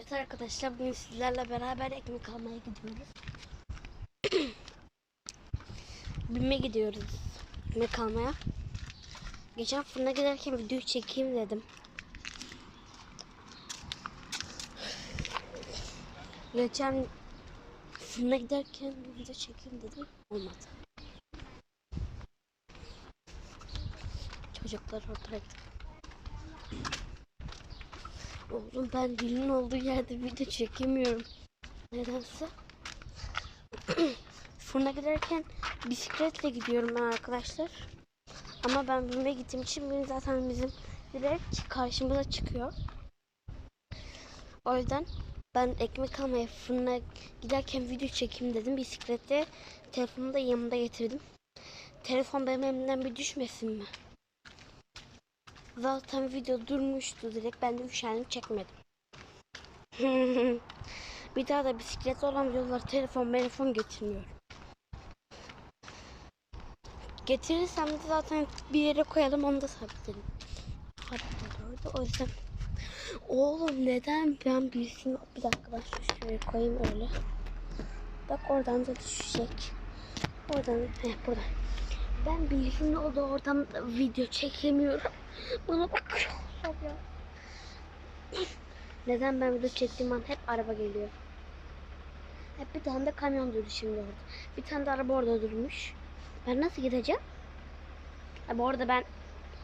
Evet arkadaşlar bugün sizlerle beraber ekmek almaya gidiyoruz. Bime gidiyoruz ekmek almaya. Geçen fırına giderken video çekeyim dedim. Geçen fırına giderken video çekeyim dedim. Olmadı. Çocuklar orada bıraktık. Oğlum ben dilin olduğu yerde video çekemiyorum. Nedense. Fırına giderken bisikletle gidiyorum ben arkadaşlar. Ama ben BİM'e gittiğim için benim zaten bizim direkt karşımıza çıkıyor. O yüzden ben ekmek almaya fırına giderken video çekeyim dedim. Bisiklette telefonumu da yanımda getirdim. Telefon benim elimden bir düşmesin mi? Zaten video durmuştu direkt. Ben de üşendim çekmedim. bir daha da bisikletli olan videolar telefon telefon getirmiyorum. Getirirsem de zaten bir yere koyalım onu da sabitlerim. Sabitledim o yüzden. Oğlum neden ben birisini bir dakika ben şu şuraya koyayım öyle. Bak oradan da düşecek. Oradan heh, buradan. Ben birisinin olduğu oradan video çekemiyorum. Bana bakıyorlar ya. Neden ben video çektiğim an hep araba geliyor. Hep bir tane de kamyon durdu şimdi orada. Bir tane de araba orada durmuş. Ben nasıl gideceğim? Ha, bu arada ben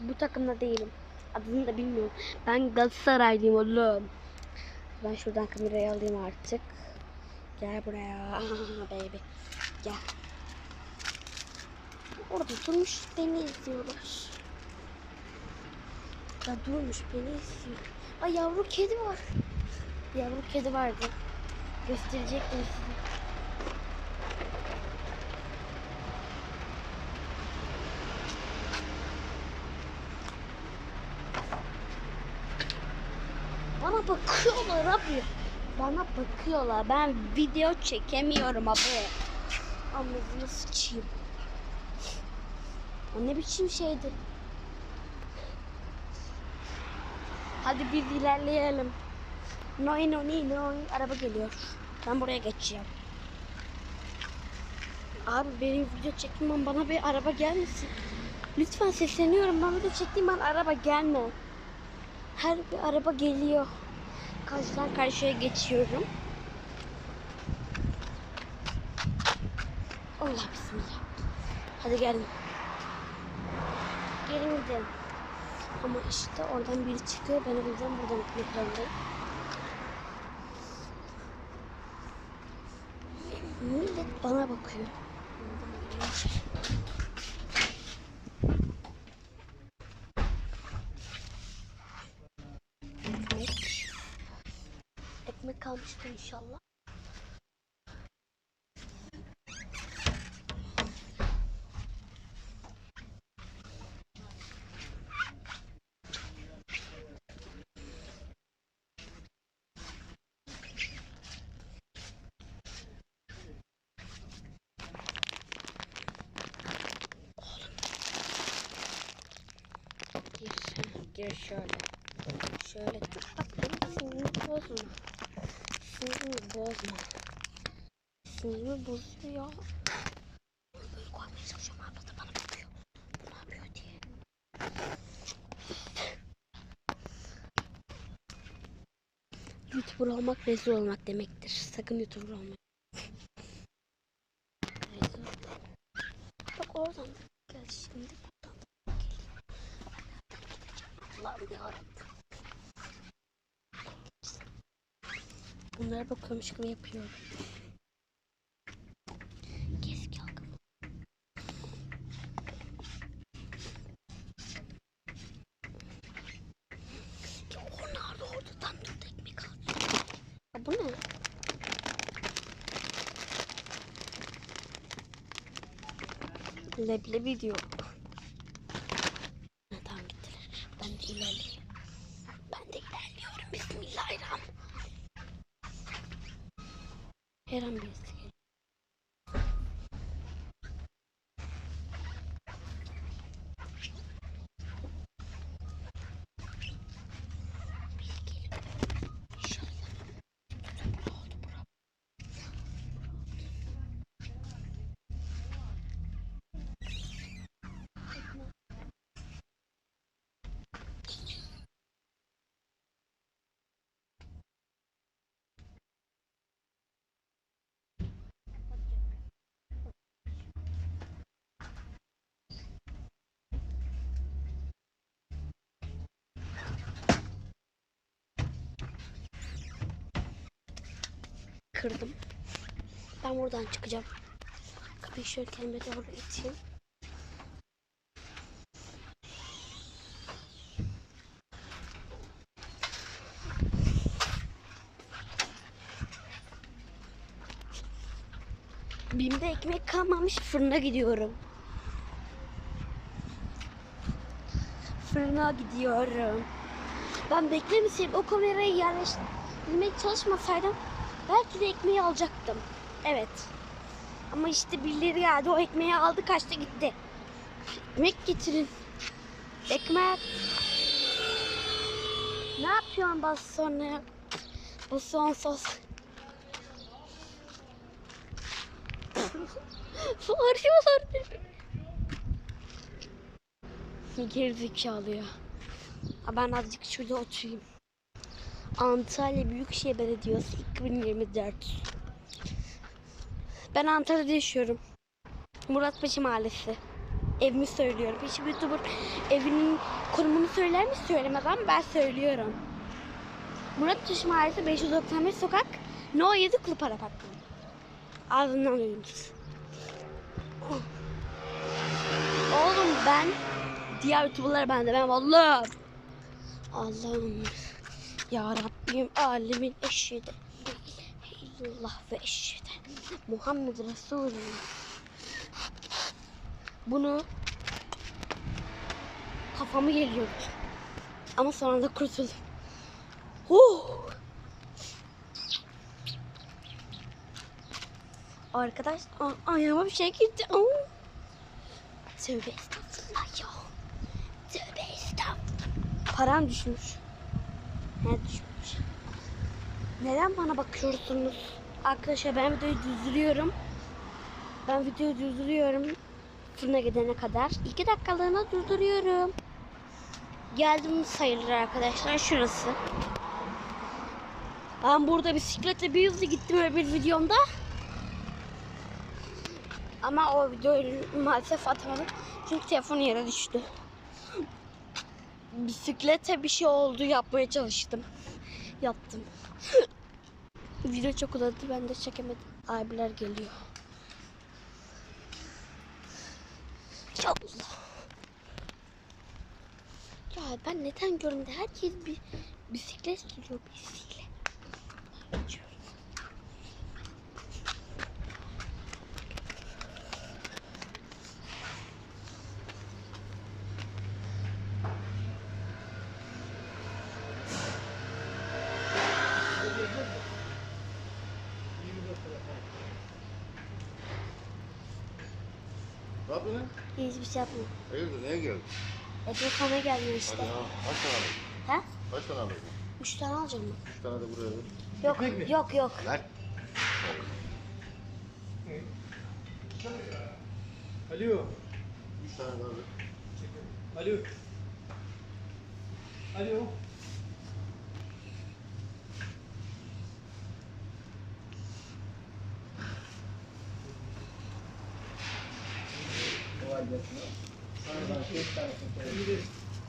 bu takımda değilim. Adını da bilmiyorum. Ben Galatasaraylıyım oğlum. Ben şuradan kamerayı alayım artık. Gel buraya. baby. Gel. Orada durmuş beni izliyorlar. Ya durmuş beni izliyor. Ay yavru kedi var. Yavru kedi vardı. Gösterecektim size. Bana bakıyorlar abi. Bana bakıyorlar. Ben video çekemiyorum abi. Anladığını sıçayım. O ne biçim şeydi? Hadi biz ilerleyelim. Noy noy noy. Araba geliyor. Ben buraya geçeceğim. Abi benim video çekmem bana bir araba gelmesin. Lütfen sesleniyorum. Ben video çektiğim araba gelme. Her bir araba geliyor. Karşıdan karşıya geçiyorum. Allah bismillah. Hadi gelin. Gelin gidelim. Ama işte oradan biri çıkıyor. Ben o yüzden buradan gitmek zorundayım. Millet bana bakıyor. Ekmek. Ekmek kalmıştı inşallah. Şöyle. Şöyle benim sinirimi bozma. Sinirimi bozma. Sinirimi bozuyor ya. Böyle koymaya çalışıyorum abla bana bakıyor. Bu ne yapıyor diye. YouTuber olmak rezil olmak demektir. Sakın YouTuber olmayın. Bak oradan gel şimdi. Allah'ım yarabbim. Bunlara bakıyormuş gibi yapıyorum. Kes kalkın. Ya o nerede bu ne? Leblebi diyor. Ha, tamam gittiler. Ben de ilerleyeyim. Ben de ilerliyorum. Bismillahirrahmanirrahim. Her an kırdım. Ben buradan çıkacağım. Kapıyı şöyle kendime doğru iteyim. Bim'de ekmek kalmamış fırına gidiyorum. Fırına gidiyorum. Ben beklemeseydim o kamerayı yerleştirmeye çalışmasaydım belki de ekmeği alacaktım. Evet. Ama işte birileri geldi o ekmeği aldı kaçtı gitti. Ekmek getirin. Ekmek. Ne yapıyorsun bas sonra? Bu son sos. Arıyorlar beni. Gerizekalı ya. Ha, Ben azıcık şurada oturayım. Antalya Büyükşehir Belediyesi 2024. Ben Antalya'da yaşıyorum. Muratpaşa Mahallesi. Evimi söylüyorum. Hiçbir YouTuber evinin konumunu söyler mi söylemez ama ben söylüyorum. Muratpaşa Mahallesi 595 sokak No 7 Kulüp Arafatlı. Ağzından duyunuz. Oğlum ben diğer youtuberlar bende ben vallahi Allah'ım ya Rabbim alemin eşhedü illallah ve eşhedü Muhammed Resulullah bunu kafamı geliyordu ama sonra da kurtuldum huh. Arkadaş ayağıma bir şey gitti. Aa. Tövbe estağfurullah ya. Tövbe estağfurullah. Param düşmüş. Neden bana bakıyorsunuz? Arkadaşlar ben videoyu düzdürüyorum. Ben videoyu düzdürüyorum. Fırına gidene kadar. iki dakikalığına durduruyorum. Geldim sayılır arkadaşlar. Şurası. Ben burada bisikletle bir hızlı gittim öyle bir videomda. Ama o videoyu maalesef atamadım. Çünkü telefon yere düştü. Bisiklete bir şey oldu yapmaya çalıştım. Yaptım. Video çok uzadı ben de çekemedim. Abiler geliyor. Ya Allah. Ya ben neden görmüyorum? Herkes bir bisiklet sürüyor bisiklet. Ne yapıyorsun? Hiçbir şey yapmıyor. Hayırdır neye geldin? Ekmek almaya gelmiyor işte. Hadi ya. Kaç tane aldın? Ha? Kaç tane aldın? Üç tane alacağım mı? Üç tane de buraya ver. Yok, yok, yok. Lan. Alo. Üç tane daha ver. Alo. Alo.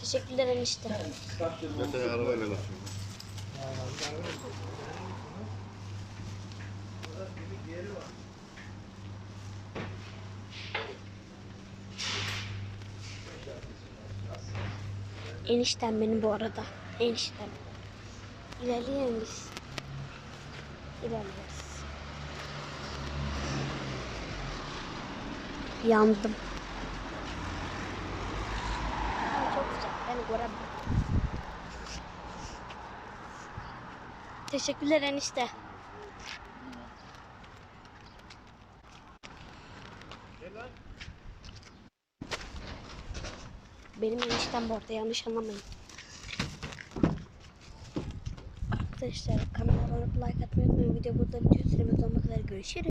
Teşekkürler enişte. Seni arabayla götürüyorum. Eniştem benim bu arada. Eniştem. İlerleyelim biz. İlerleriz. Yandım. Ama Ben göremem. Teşekkürler enişte. Benim eniştem bu arada yanlış anlamayın. Arkadaşlar kanala abone like atmayı unutmayın. Video burada bitiyor. Süremiz olmak üzere görüşürüz.